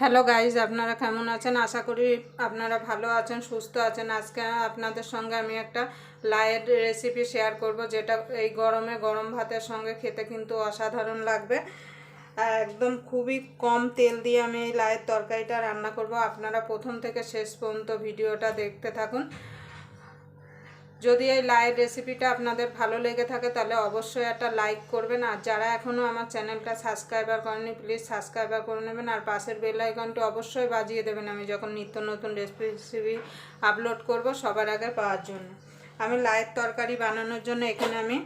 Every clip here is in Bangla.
হ্যালো গাইজ আপনারা কেমন আছেন? আশা করি আপনারা ভালো আছেন, সুস্থ আছেন। আজকে আপনাদের সঙ্গে আমি একটা লায়ের রেসিপি শেয়ার করব, যেটা এই গরমে গরম ভাতের সঙ্গে খেতে কিন্তু অসাধারণ লাগবে। একদম খুবই কম তেল দিয়ে আমি এই লাইয়ের তরকারিটা রান্না করব। আপনারা প্রথম থেকে শেষ পর্যন্ত ভিডিওটা দেখতে থাকুন। যদি এই লাইভ রেসিপিটা আপনাদের ভালো লেগে থাকে, তাহলে অবশ্যই একটা লাইক করবেন। আর যারা এখনও আমার চ্যানেলটা সাবস্ক্রাইবার করেনি প্লিজ সাবস্ক্রাইবার করে নেবেন। আর পাশের বেল আইকনটি অবশ্যই বাজিয়ে দেবেন আমি যখন নিত্য নতুন রেসিপি আপলোড করব সবার আগে পাওয়ার জন্য। আমি লাইয়ের তরকারি বানানোর জন্য এখানে আমি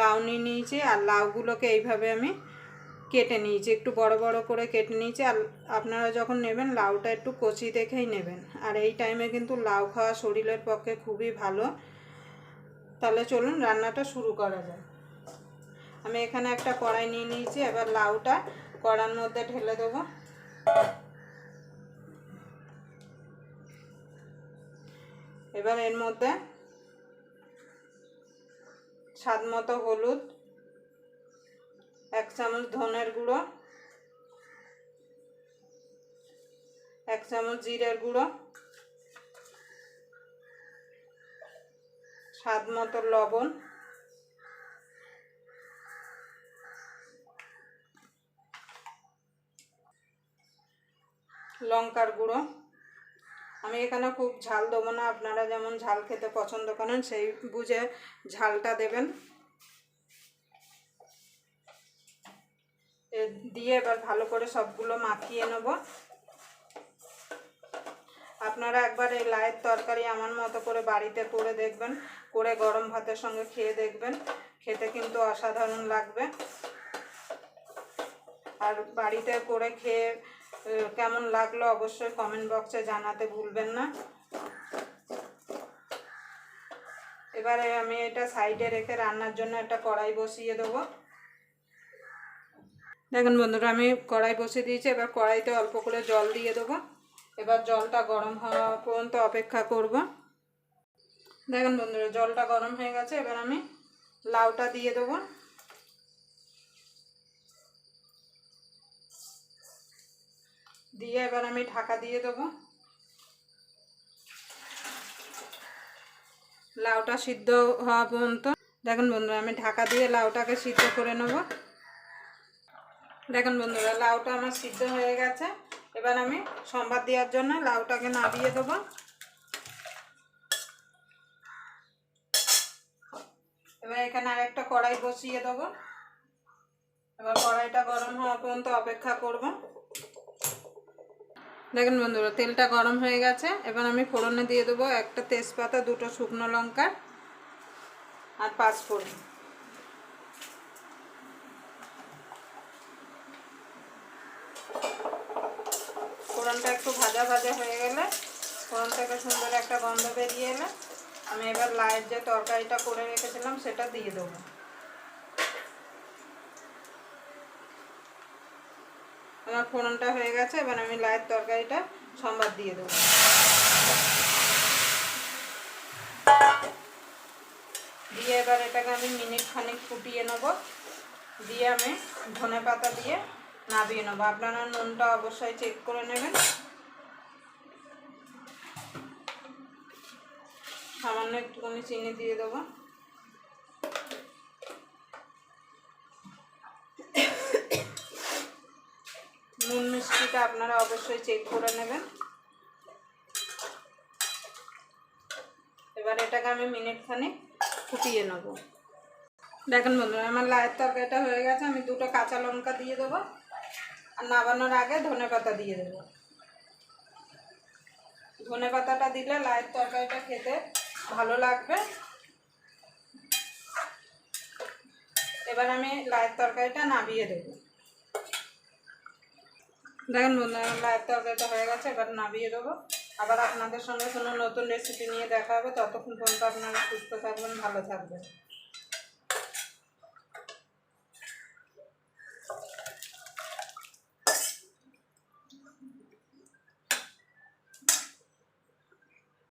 লাউ নিয়ে নিয়েছি, আর লাউগুলোকে এইভাবে আমি কেটে নিয়েছি। একটু বড় বড় করে কেটে নিয়েছি, আর আপনারা যখন নেবেন, লাউটা একটু কচি দেখেই নেবেন। আর এই টাইমে কিন্তু লাউ খাওয়া শরীরের পক্ষে খুবই ভালো। তাহলে চলুন রান্নাটা শুরু করা যায় আমি এখানে একটা কড়াই নিয়ে নিয়েছি, এবার লাউটা কড়ার মধ্যে ঢেলে দেবো। এবার এর মধ্যে স্বাদ মতো হলুদ, এক চামচ ধনের গুঁড়ো, এক চামচ জিরের গুঁড়ো স্বাদ মতো লবণ। লঙ্কার গুঁড়ো। আমি এখানে খুব ঝাল দেবো না, আপনারা যেমন ঝাল খেতে পছন্দ করেন, সেই বুঝে ঝালটা দেবেন। দিয়ে এবার ভালো করে সবগুলো মাখিয়ে নেব। আপনারা একবার এই লাইয়ের তরকারি আমার মতো করে বাড়িতে করে দেখবেন, করে গরম ভাতের সঙ্গে খেয়ে দেখবেন। খেতে কিন্তু অসাধারণ লাগবে। আর বাড়িতে করে খেয়ে কেমন লাগল অবশ্যই কমেন্ট বক্সে জানাতে ভুলবেন না। এবারে আমি এটা সাইডে রেখে রান্নার জন্য একটা কড়াই বসিয়ে দেবো। দেখুন বন্ধুরা, আমি কড়াই বসিয়ে দিয়েছি, এবার কড়াইতে অল্প করে জল দিয়ে দেবো। এবার জলটা গরম হওয়া পর্যন্ত অপেক্ষা করব। দেখেন বন্ধুরা, জলটা গরম হয়ে গেছে, এবার আমি লাউটা দিয়ে দেবো। দিয়ে এবার আমি ঢাকা দিয়ে দেবো। লাউটা সিদ্ধ হওয়া পর্যন্ত। দেখেন বন্ধুরা, আমি ঢাকা দিয়ে লাউটাকে সিদ্ধ করে নেব। দেখেন বন্ধুরা, লাউটা আমার সিদ্ধ হয়ে গেছে। এবার আমি সম্বাদ দেওয়ার জন্য লাউটাকে নাবিয়ে দেবো। এবার এখানে আরেকটা কড়াই বসিয়ে দেবো। এবার কড়াইটা গরম হওয়া পর্যন্ত অপেক্ষা করব। দেখেন বন্ধুরা, তেলটা গরম হয়ে গেছে। এবার আমি ফোড়নে দিয়ে দেবো একটা তেজপাতা, দুটো শুকনো লঙ্কা আর পাঁচ ফোড়ন ফোড়নটা একটু ভাজা ভাজা হয়ে গেলে ফোড়ন থেকে সুন্দর একটা গন্ধ বেরিয়ে এলে আমি এবার লাইট যে তরকারিটা করে রেখেছিলাম সেটা দিয়ে দেবো। আমার ফোড়নটা হয়ে গেছে, এবার আমি লাইট তরকারিটা সম্বাদ দিয়ে দেবো। দিয়ে এবার এটাকে আমি মিনিট খানিক ফুটিয়ে নেব। দিয়ে আমি ধনে পাতা দিয়ে নাবিয়ে নেব আপনারা নুনটা অবশ্যই চেক করে নেবেন। সামান্য একটুখানি চিনি দিয়ে দেবো। নুন মিষ্টিটা আপনারা অবশ্যই চেক করে নেবেন। এবার এটাকে আমি মিনিট খানিক ফুটিয়ে নেব। দেখেন বন্ধুরা, আমার লায়ের তরকারিটা হয়ে গেছে, আমি দুটো কাঁচা লঙ্কা দিয়ে দেবো। আর নামানোর আগে ধনে পাতা দিয়ে দেবো। ধনে পাতাটা দিলে লায়ের তরকারিটা খেতে ভালো লাগবে। এবার আমি লায়ের তরকারিটা নামিয়ে দেবো। দেখেন বন্ধু আমার তরকারিটা হয়ে গেছে, এবার নামিয়ে দেবো। আবার আপনাদের সঙ্গে কোনো নতুন রেসিপি নিয়ে দেখা হবে। ততক্ষণ পর্যন্ত আপনারা সুস্থ থাকবেন, ভালো থাকবেন।